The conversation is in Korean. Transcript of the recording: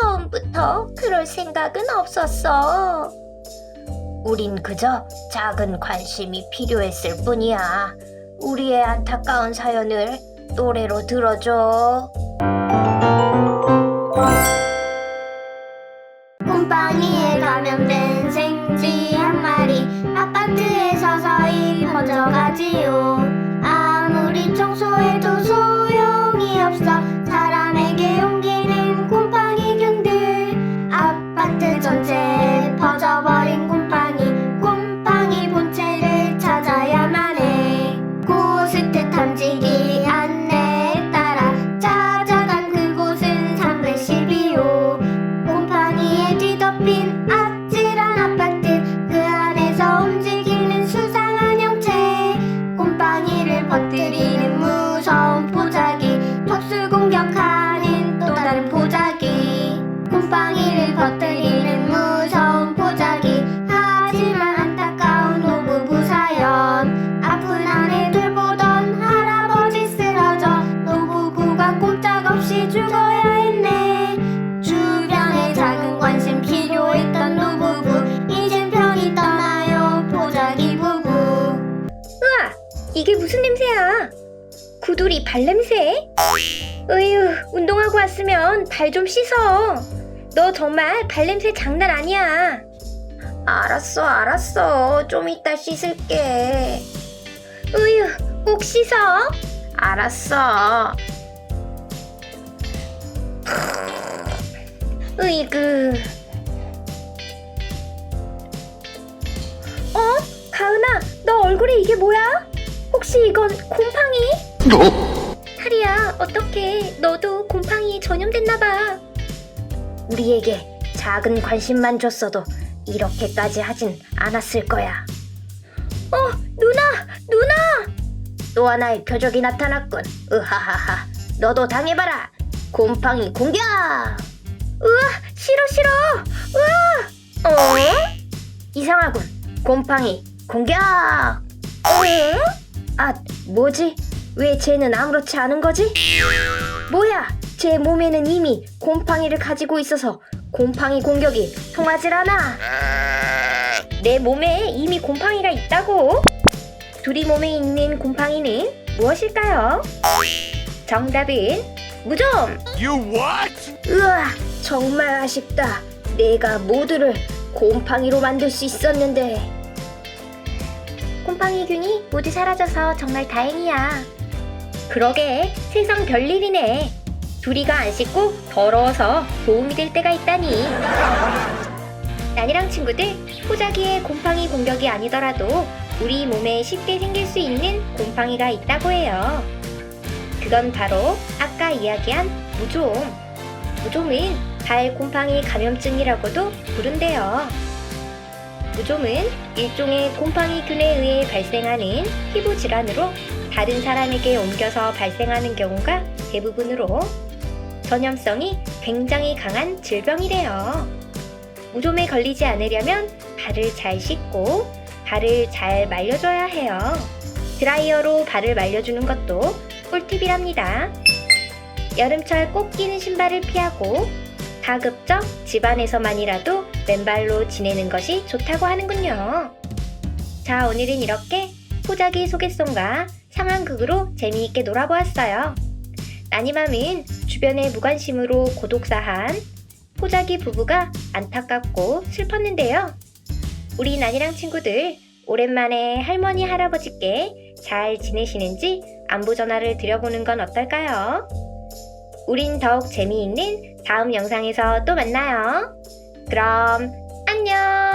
처음부터 그럴 생각은 없었어. 우린 그저 작은 관심이 필요했을 뿐이야. 우리의 안타까운 사연을 노래로 들어줘. 곰팡이에 감염된 생쥐 한 마리 아파트에 서서히 번져가지요. 아무리 청소해도 소용이 없어 이게 무슨 냄새야? 구두리 발냄새? 으유 운동하고 왔으면 발 좀 씻어. 너 정말 발냄새 장난 아니야. 알았어 알았어. 좀 이따 씻을게. 으유 꼭 씻어. 알았어. 으이그. 어? 가은아 너 얼굴에 이게 뭐야? 혹시 이건 곰팡이? 하리야 어떡해. 너도 곰팡이에 전염됐나봐. 우리에게 작은 관심만 줬어도 이렇게까지 하진 않았을 거야. 어 누나 누나! 또 하나의 표적이 나타났군. 으하하하. 너도 당해봐라. 곰팡이 공격! 우와 싫어 싫어. 우와. 어? 이상하군. 곰팡이 공격! 어? 아 뭐지? 왜 쟤는 아무렇지 않은 거지? 뭐야? 제 몸에는 이미 곰팡이를 가지고 있어서 곰팡이 공격이 통하질 않아. 내 몸에 이미 곰팡이가 있다고? 둘이 몸에 있는 곰팡이는 무엇일까요? 정답은 무좀. You what? 으아, 정말 아쉽다. 내가 모두를 곰팡이로 만들 수 있었는데. 곰팡이 균이 모두 사라져서 정말 다행이야. 그러게, 세상 별일이네. 둘이가 안 씻고 더러워서 도움이 될 때가 있다니. 난이랑 친구들, 포자기의 곰팡이 공격이 아니더라도 우리 몸에 쉽게 생길 수 있는 곰팡이가 있다고 해요. 그건 바로 아까 이야기한 무좀. 무좀은 발 곰팡이 감염증이라고도 부른대요. 무좀은 일종의 곰팡이 균에 의해 발생하는 피부 질환으로 다른 사람에게 옮겨서 발생하는 경우가 대부분으로 전염성이 굉장히 강한 질병이래요. 무좀에 걸리지 않으려면 발을 잘 씻고 발을 잘 말려줘야 해요. 드라이어로 발을 말려주는 것도 꿀팁이랍니다. 여름철 꼭 끼는 신발을 피하고 가급적 집안에서만이라도 맨발로 지내는 것이 좋다고 하는군요. 자, 오늘은 이렇게 포자기 소개송과 상황극으로 재미있게 놀아보았어요. 나니맘은 주변의 무관심으로 고독사한 포자기 부부가 안타깝고 슬펐는데요. 우리 나니랑 친구들 오랜만에 할머니 할아버지께 잘 지내시는지 안부 전화를 드려보는 건 어떨까요? 우린 더욱 재미있는 다음 영상에서 또 만나요. 그럼 안녕!